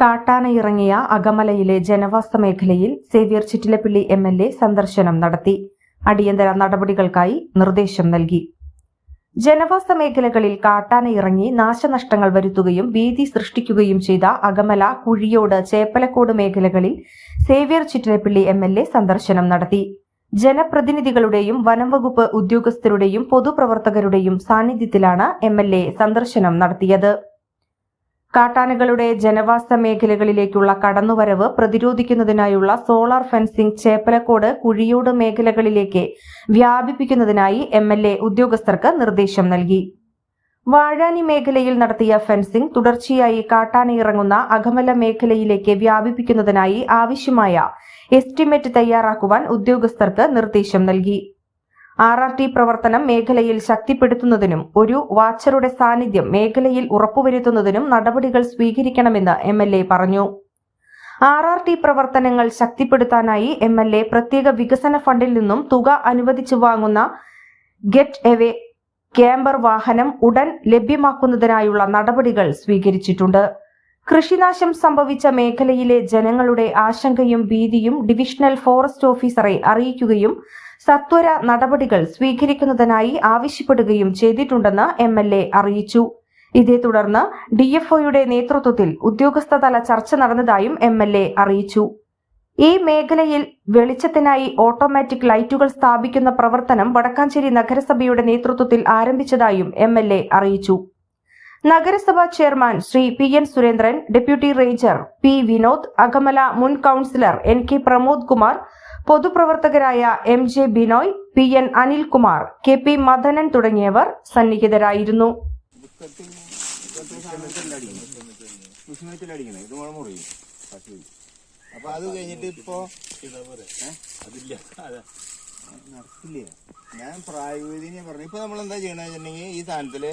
കാട്ടാനയിറങ്ങിയ അകമലയിലെ ജനവാസ മേഖലയിൽ Xavier Chittilappilly M L A സന്ദർശനം നടത്തി. അടിയന്തര നടപടികൾക്കായി നിർദ്ദേശം നൽകി. ജനവാസ മേഖലകളിൽ കാട്ടാനയിറങ്ങി നാശനഷ്ടങ്ങൾ വരുത്തുകയും ഭീതി സൃഷ്ടിക്കുകയും ചെയ്ത അകമല കുഴിയോട് ചേപ്പലക്കോട് മേഖലകളിൽ Xavier Chittilappilly M L A സന്ദർശനം നടത്തി. ജനപ്രതിനിധികളുടെയും വനംവകുപ്പ് ഉദ്യോഗസ്ഥരുടെയും പൊതുപ്രവർത്തകരുടെയും സാന്നിധ്യത്തിലാണ് എം എൽ എ സന്ദർശനം നടത്തിയത്. കാട്ടാനകളുടെ ജനവാസ മേഖലകളിലേക്കുള്ള കടന്നുവരവ് പ്രതിരോധിക്കുന്നതിനായുള്ള സോളാർ ഫെൻസിംഗ് ചേപ്പലക്കോട് കുഴിയോട് മേഖലകളിലേക്ക് വ്യാപിപ്പിക്കുന്നതിനായി എം എൽ എ ഉദ്യോഗസ്ഥർക്ക് നിർദ്ദേശം നൽകി. വാഴാനി മേഖലയിൽ നടത്തിയ ഫെൻസിംഗ് തുടർച്ചയായി കാട്ടാനയിറങ്ങുന്ന അകമല മേഖലയിലേക്ക് വ്യാപിപ്പിക്കുന്നതിനായി ആവശ്യമായ എസ്റ്റിമേറ്റ് തയ്യാറാക്കുവാൻ ഉദ്യോഗസ്ഥർക്ക് നിർദ്ദേശം നൽകി. ആർ ആർ ടി പ്രവർത്തനം മേഖലയിൽ ശക്തിപ്പെടുത്തുന്നതിനും ഒരു വാച്ചറുടെ സാന്നിധ്യം മേഖലയിൽ ഉറപ്പുവരുത്തുന്നതിനും നടപടികൾ സ്വീകരിക്കണമെന്ന് എം എൽ എ പറഞ്ഞു. ആർ ആർ ടി പ്രവർത്തനങ്ങൾ ശക്തിപ്പെടുത്താനായി എം എൽ എ പ്രത്യേക വികസന ഫണ്ടിൽ നിന്നും തുക അനുവദിച്ചു വാങ്ങുന്ന ഗെറ്റ് എവേ ക്യാമ്പർ വാഹനം ഉടൻ ലഭ്യമാക്കുന്നതിനായുള്ള നടപടികൾ സ്വീകരിച്ചിട്ടുണ്ട്. കൃഷിനാശം സംഭവിച്ച മേഖലയിലെ ജനങ്ങളുടെ ആശങ്കയും ഭീതിയും ഡിവിഷണൽ ഫോറസ്റ്റ് ഓഫീസറെ അറിയിക്കുകയും സത്വര നടപടികൾ സ്വീകരിക്കുന്നതിനായി ആവശ്യപ്പെടുകയും ചെയ്തിട്ടുണ്ടെന്ന് എം എൽ എ അറിയിച്ചു. ഇതേ തുടർന്ന് ഡിഎഫ്ഒയുടെ നേതൃത്വത്തിൽ ഉദ്യോഗസ്ഥതല ചർച്ച നടന്നതായും എം എൽ എ അറിയിച്ചു. ഈ മേഖലയിൽ വെളിച്ചത്തിനായി ഓട്ടോമാറ്റിക് ലൈറ്റുകൾ സ്ഥാപിക്കുന്ന പ്രവർത്തനം വടക്കാഞ്ചേരി നഗരസഭയുടെ നേതൃത്വത്തിൽ ആരംഭിച്ചതായും എം എൽ എ അറിയിച്ചു. നഗരസഭാ chairman Shri P N Surendran deputy ranger P Vinod Akamala മുൻ councillor N K Pramod Kumar പൊതുപ്രവർത്തകരായ M J Binoy P N Anilkumar K P Madanan തുടങ്ങിയവർ സന്നിഹിതരായിരുന്നു കഴിഞ്ഞിട്ട് ഇപ്പൊ? അതില്ല നടക്കില്ല ഞാൻ പ്രായോഗിക പറഞ്ഞു ഇപ്പൊ നമ്മൾ എന്താ ചെയ്യണമെന്ന് വെച്ചിട്ടുണ്ടെങ്കിൽ ഈ സാധനത്തിൽ